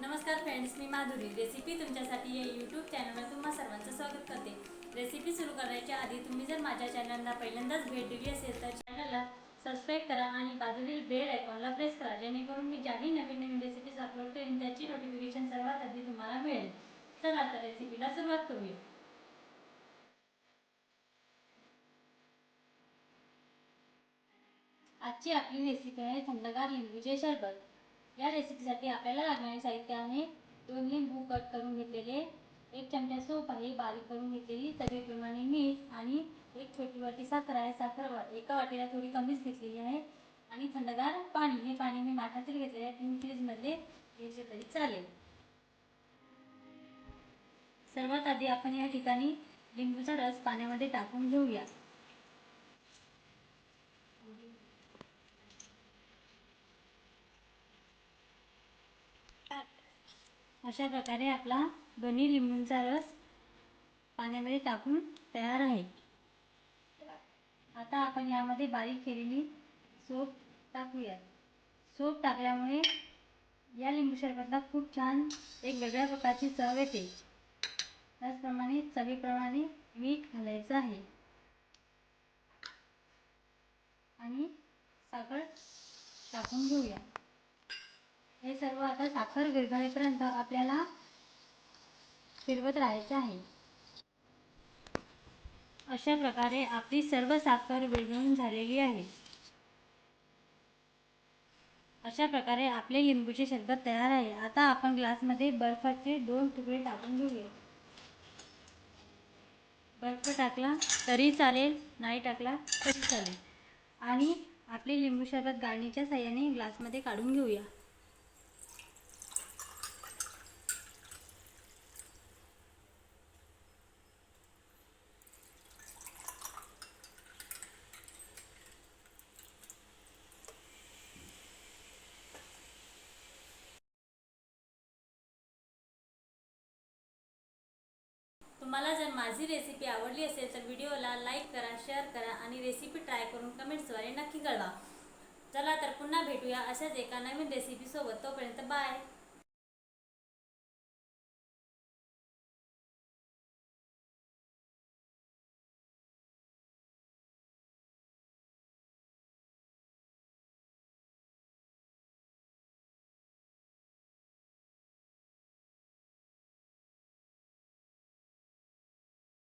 नमस्कार फ्रेंड्स मी माधुरी. रेसिपी तुमच्यासाठी या यूट्यूब चॅनलवर तुम्हा सर्वांचं स्वागत करते. रेसिपी सुरू करण्याच्या आधी तुम्ही जर माझ्या चॅनलला पहिल्यांदाच भेट दिली असेल तर चॅनलला सबस्क्राईब करा आणि बाजूतील बेल आयकॉनला प्रेस करा जेणेकरून मी ज्याही नवीन नवीन रेसिपीज अपलोड करेन त्याची नोटिफिकेशन सर्वात आधी तुम्हाला मिळेल. चला आता रेसिपीला सुरुवात करूया. आजची आपली रेसिपी आहे थंडगार लिंबूचे सरबत या रेसिपीसाठी आपल्याला लागणारे साहित्य आहे दोन लिंबू कट करून घेतलेले. एक चमचा सोप आहे बारीक करून घेतलेली चवीप्रमाणे मीठ आणि एक छोटी वाटी साखर आहे. साखर वा- एका वाटीला थोडी कमीच घेतलेली आहे. आणि थंडगार पाणी हे पाणी मी माठातील घेतलेले आहे. तुम्ही फ्रीजमध्ये घेतले तरी चालेल. सर्वात आधी आपण या ठिकाणी लिंबूचा रस पाण्यामध्ये टाकून घेऊया. अशा प्रकारे आपला दोन्ही लिंबूंचा रस पाण्यामध्ये टाकून तयार आहे. आता आपण यामध्ये बारीक केलेली सोप टाकूया सोप टाकल्यामुळे या लिंबू सरबतला खूप छान एक वेगळ्या प्रकारची चव येते. त्याचप्रमाणे चवीप्रमाणे मीठ घालायचं आहे. आणि साखर टाकून घेऊया. हे सर्व आता साखर विरघळेपर्यंत आपल्याला फिरवत राहायचे आहे. अशा प्रकारे आपली सर्व साखर विरघळून झालेली आहे. अशा प्रकारे आपले लिंबूचे शरबत तयार आहे. आता आपण ग्लासमध्ये बर्फाचे दोन तुकडे टाकून घेऊया. बर्फ टाकला तरी चालेल नाही टाकला तरी चालेल. आणि आपले लिंबू शरबत गाळणीच्या साह्याने ग्लासमध्ये काढून घेऊया. तुम्हाला जर माझी रेसिपी आवडली असेल तर व्हिडिओला लाईक करा शेअर करा आणि रेसिपी ट्राय करून कमेंट्सद्वारे नक्की कळवा. चला तर पुन्हा भेटूया अशाच एका नवीन रेसिपीसोबत तोपर्यंत बाय